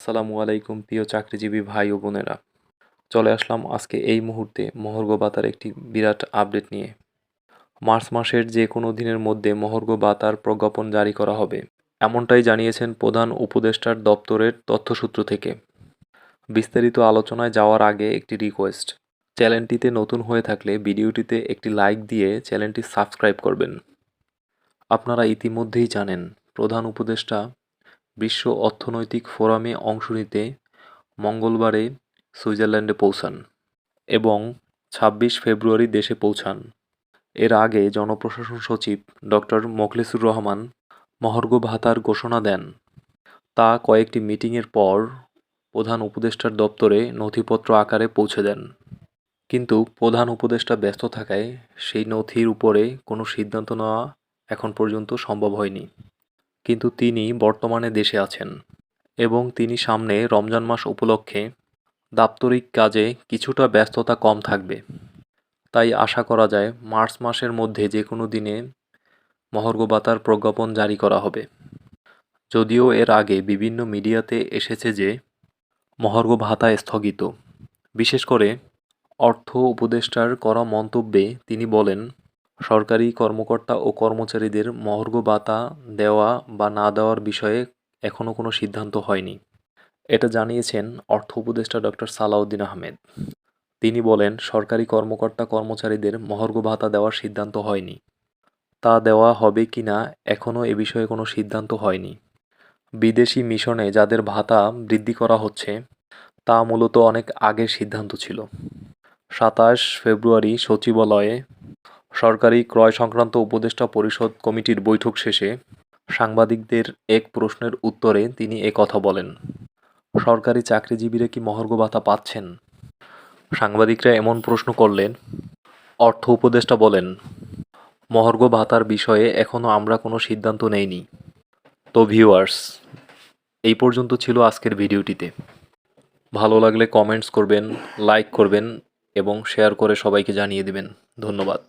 আসসালামু আলাইকুম প্রিয় চাকরিজীবী ভাই ও বোনেরা। চলে আসলাম আজকে এই মুহূর্তে মহর্ঘ ভাতার একটি বিরাট আপডেট নিয়ে। মার্চ মাসের যে কোনো দিনের মধ্যে মহর্ঘ ভাতার প্রজ্ঞাপন জারি করা হবে, এমনটাই জানিয়েছেন প্রধান উপদেষ্টার দপ্তরের তথ্যসূত্র থেকে। বিস্তারিত আলোচনায় যাওয়ার আগে একটি রিকোয়েস্ট চ্যানেলটিতে নতুন হয়ে থাকলে ভিডিওটিতে একটি লাইক দিয়ে চ্যানেলটি সাবস্ক্রাইব করবেন। আপনারা ইতিমধ্যেই জানেন, প্রধান উপদেষ্টা বিশ্ব অর্থনৈতিক ফোরামে অংশ নিতে মঙ্গলবারে সুইজারল্যান্ডে পৌঁছান এবং ছাব্বিশ ফেব্রুয়ারি দেশে পৌঁছান। এর আগে জনপ্রশাসন সচিব ডক্টর মোখলেসুর রহমান মহর্ঘ ভাতার ঘোষণা দেন। তা কয়েকটি মিটিংয়ের পর প্রধান উপদেষ্টার দপ্তরে নথিপত্র আকারে পৌঁছে দেন। কিন্তু প্রধান উপদেষ্টা ব্যস্ত থাকায় সেই নথির উপরে কোনো সিদ্ধান্ত নেওয়া এখন পর্যন্ত সম্ভব হয়নি। কিন্তু তিনি বর্তমানে দেশে আছেন এবং তিনি সামনে রমজান মাস উপলক্ষে দাপ্তরিক কাজে কিছুটা ব্যস্ততা কম থাকবে। তাই আশা করা যায় মার্চ মাসের মধ্যে যে কোনো দিনে মহর্ঘ ভাতার প্রজ্ঞাপন জারি করা হবে। যদিও এর আগে বিভিন্ন মিডিয়াতে এসেছে যে মহর্গ ভাতা স্থগিত। বিশেষ করে অর্থ উপদেষ্টার করা মন্তব্যে তিনি বলেন সরকারি কর্মকর্তা ও কর্মচারীদের মহর্ঘ ভাতা দেওয়া বা না দেওয়ার বিষয়ে এখনও কোনো সিদ্ধান্ত হয়নি। এটা জানিয়েছেন অর্থ উপদেষ্টা ডক্টর সালাউদ্দিন আহমেদ। তিনি বলেন, সরকারি কর্মকর্তা কর্মচারীদের মহর্ঘ ভাতা দেওয়ার সিদ্ধান্ত হয়নি। তা দেওয়া হবে কি না এখনও এ বিষয়ে কোনো সিদ্ধান্ত হয়নি। বিদেশি মিশনে যাদের ভাতা বৃদ্ধি করা হচ্ছে, তা মূলত অনেক আগের সিদ্ধান্ত ছিল। সাতাশ ফেব্রুয়ারি সচিবালয়ে সরকারি ক্রয় সংক্রান্ত উপদেষ্টা পরিষদ কমিটির বৈঠক শেষে সাংবাদিকদের এক প্রশ্নের উত্তরে তিনি কথা বলেন। সরকারি চাকরিজীবীরা কি মহর্ঘ ভাতা পাচ্ছেন? সাংবাদিকরা এমন প্রশ্ন করলেন, অর্থ উপদেষ্টা বলেন, মহর্ঘ ভাতার বিষয়ে এখনও আমরা কোনো সিদ্ধান্ত নেইনি। তো ভিউয়ার্স, এই পর্যন্ত ছিল আজকের ভিডিওটিতে। ভালো লাগলে কমেন্টস করবেন, লাইক করবেন এবং শেয়ার করে সবাইকে জানিয়ে দেবেন। ধন্যবাদ।